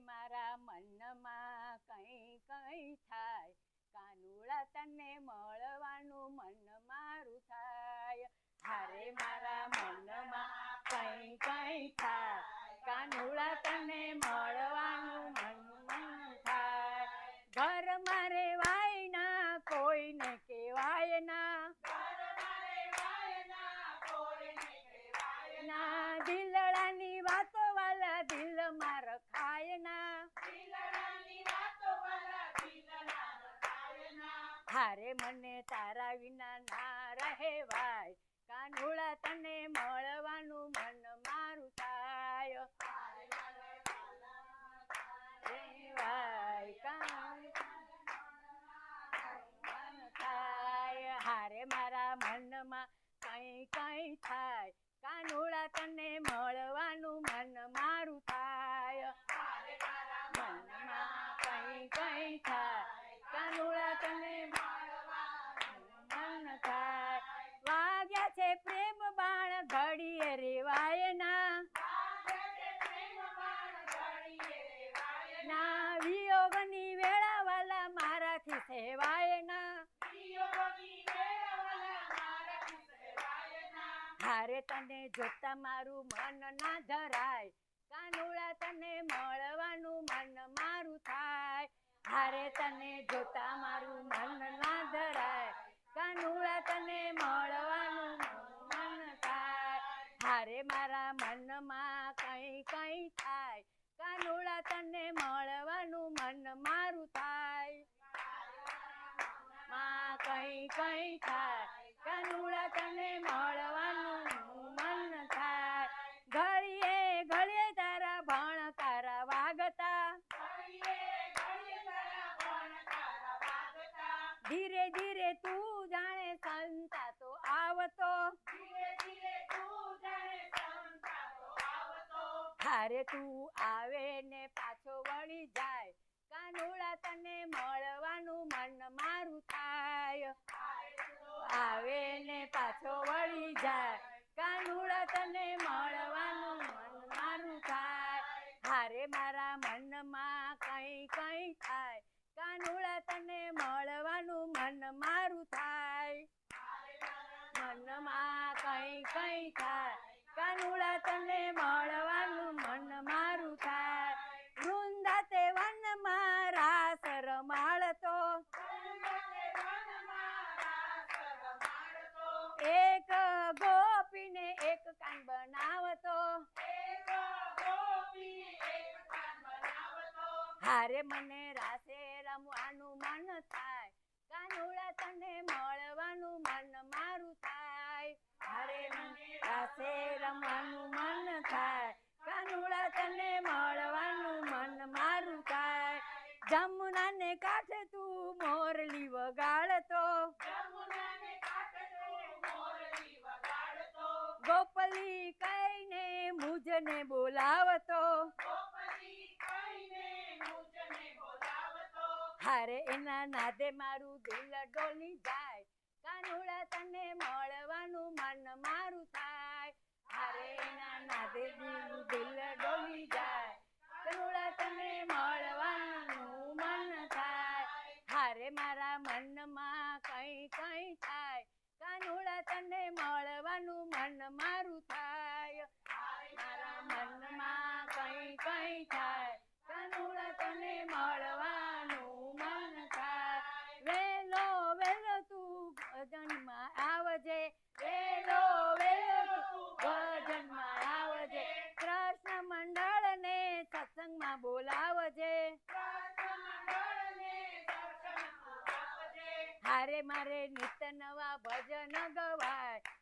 મારા મનમાં કઈ કઈ થાય. કાનુડા તને મળવાનું મન મારું થાય. હારે મારા મનમાં કઈ કઈ થાય. કાનુડા તને મળવાનું મન થાય. ઘર મારે વાય ના કોઈને કહેવાય ના દિલડાની વાતો વાલા દિલ માર ખાય ના હારે મને તારા વિના ના રહેવાય કાનુડા તને મળવાનું મન મારું થાય. હારે મારા મનમાં કઈ કઈ થાય. કાનુડા તને મળવાનું મન મારું થાય મનમાં કઈ કઈ થાય કાનુડા તને મન થાય વાગ્યા છે પ્રેમ બાણ ઘડીએ રેવાય ના ના વિયોગની વેળા વાલા મારાથી સેવાય ના હારે તને જોતા મારું મન ના ધરાય. કાનુડા તને મળવાનું મન મારું થાય. હારે તને જોતા મારું મન ના ધરાય. કાનુડા તને મળવાનું મન થાય. હારે મારા મનમાં કઈ કઈ થાય. કાનુડા તને મળવાનું મન મારું થાય. માં કઈ કઈ થાય. કાનુડા તને મળવાનું મન થાય ઘડીએ ઘડીએ તારા ભણકારા વાગતા ધીરે ધીરે તું જાણે સંતા તો આવતો. હારે તું આવે ને પાછો વળી જાય. કાનુડા તને મળવાનું મન મારું થાય. આવે ને પાછો વળી જાય. કાનુડા તને મળવાનું મન મારું થાય. હારે મારા મનમાં કઈ કઈ થાય. કાનુડા તને મળવાનું મન મારું થાય. મનમાં કઈ કઈ થાય. કાનુડા તને મળવાનું મન મારું થાય. વૃંદા તે વનમાં રાસ રમાડતો. એક ગોપીને એક કાન બનાવતો. હારે મને રાસે રમવાનું મન થાય કાનુડા તને મળવાનું મન મારું થાય હારે મને રાસે રમવાનું મન થાય. કાનુડા તને મળવાનું મન મારું થાય. જમુનાને કાંઠે તું મોરલી વગાડતો. ગોપલી કઈને મુજને બોલાવતો. હારે એના નાદે મારું દિલ ડોલી જાય. કાનુડા તને મળવાનું મન મારું થાય હારે એના નાદે મારું દિલ ડોલી જાય કાનુડા તને મળવાનું મન થાય હારે મારા મનમાં કઈ કઈ થાય. કાનુડા તને મળવાનું મન મારું થાય. મારા મનમાં કઈ કઈ થાય. કાનુડા તને મળવાનું મન થાય. વેલો વેલો તું ભજનમાં આવજે. વેલો વેલો તું ભજનમાં આવજે. કૃષ્ણ મંડળને સત્સંગમાં બોલાવજે. હારે મારે નિત નવા ભજન ગવાય.